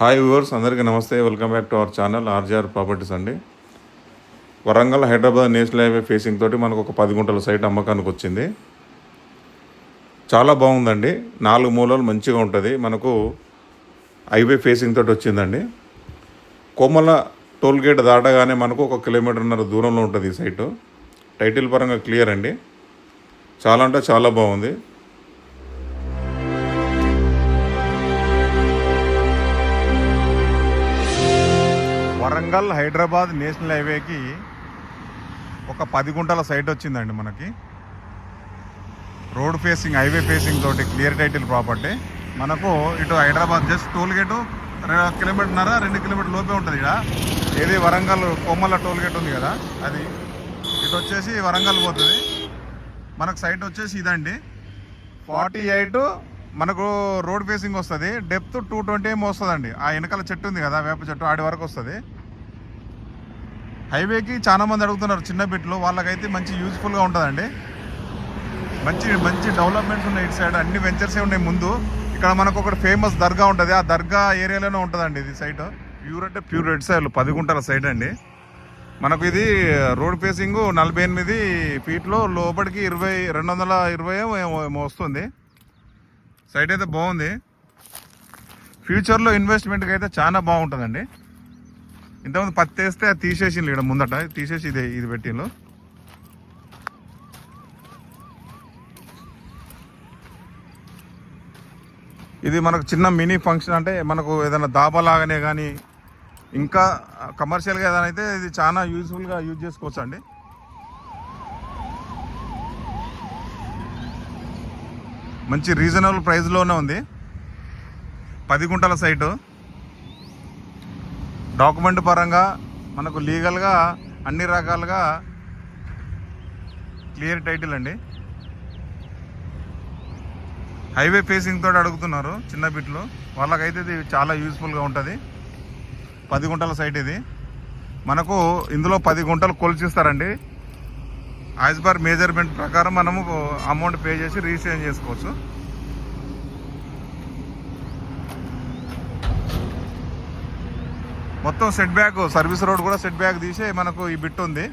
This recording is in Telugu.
హాయ్ వ్యూవర్స్ అందరికీ నమస్తే. Welcome back to our channel RGR properties అండి. Warangal Hyderabad national highway facing తోటి మనకు ఒక పది గుంటల సైట్ అమ్మకానికి వచ్చింది. చాలా బాగుందండి. నాలుగు మూలలు మంచిగా ఉంటుంది. మనకు హైవే ఫేసింగ్ తోటి వచ్చిందండి. కొమ్మల టోల్ గేట్ దాటగానే మనకు ఒక కిలోమీటర్న్నర దూరంలో ఉంటుంది ఈ సైటు టైటిల్ పరంగా క్లియర్ అండి. చాలా అంటే చాలా బాగుంది. వరంగల్ హైదరాబాద్ నేషనల్ హైవేకి ఒక పది గుంటల సైట్ వచ్చిందండి మనకి. రోడ్ ఫేసింగ్ హైవే ఫేసింగ్ తోటి క్లియర్ టైటిల్ ప్రాపర్టీ. మనకు ఇటు హైదరాబాద్ జస్ట్ టోల్ గేటు కిలోమీటర్న్నర రెండు కిలోమీటర్ లోపే ఉంటుంది ఇక్కడ ఏది వరంగల్ కొమ్మల టోల్ గేట్ ఉంది కదా అది. ఇటు వచ్చేసి వరంగల్ పోతుంది. మనకు సైట్ వచ్చేసి ఇదండి. ఫార్టీ ఎయిట్ మనకు రోడ్ ఫేసింగ్ వస్తుంది. డెప్త్ టూ ట్వంటీ ఏమో వస్తుందండి. ఆ వెనకాల చెట్టు ఉంది కదా వేప చెట్టు ఆడి వరకు వస్తుంది. హైవేకి చాలా మంది అడుగుతున్నారు చిన్న వాళ్ళకైతే మంచి యూజ్ఫుల్గా ఉంటుందండి. మంచి మంచి డెవలప్మెంట్స్ ఉన్నాయి ఇటు సైడ్ అన్ని వెంచర్సే ఉన్నాయి ముందు. ఇక్కడ మనకు ఒకటి ఫేమస్ దర్గా ఉంటుంది. ఆ దర్గా ఏరియాలోనే ఉంటుందండి ఇది సైట్ ప్యూర్ అంటే ప్యూర్ రెడ్ సైడ్ పది గుంటల సైట్ అండి. మనకు ఇది రోడ్ ఫేసింగ్ నలభై ఎనిమిది ఫీట్లో లోపలికి ఇరవై రెండు వందల ఇరవై ఏమో వస్తుంది. సైట్ అయితే బాగుంది. ఫ్యూచర్లో ఇన్వెస్ట్మెంట్కి అయితే చాలా బాగుంటుందండి. ఇంతకుముందు పత్తి వేస్తే అది తీసేసి ఇక్కడ ముందట. తీసేసి ఇది ఇది పెట్టిండ్రు. ఇది మనకు చిన్న మినీ ఫంక్షన్ అంటే మనకు ఏదైనా దాబా లాగానే కానీ ఇంకా కమర్షియల్గా ఏదైనా అయితే ఇది చాలా యూజ్ఫుల్గా యూజ్ చేసుకోవచ్చు అండి. మంచి రీజనబుల్ ప్రైస్లోనే ఉంది. పది గుంటల సైటు డాక్యుమెంట్ పరంగా మనకు లీగల్గా అన్ని రకాలుగా క్లియర్ టైటిల్ అండి. హైవే ఫేసింగ్ తోటి అడుగుతున్నారు చిన్న బిట్లు. వాళ్ళకైతే ఇది చాలా యూస్ఫుల్గా ఉంటుంది. పది గుంటల సైట్ ఇది. మనకు ఇందులో పది గుంటలు కొలిచిస్తారండి. యాజ్ పర్ మేజర్మెంట్ ప్రకారం మనము అమౌంట్ పే చేసి రిజిస్ట్రేషన్ చేసుకోవచ్చు. మొత్తం సెట్ బ్యాక్ సర్వీస్ రోడ్ కూడా సెట్ బ్యాక్ తీసే మనకు ఈ బిట్ ఉంది.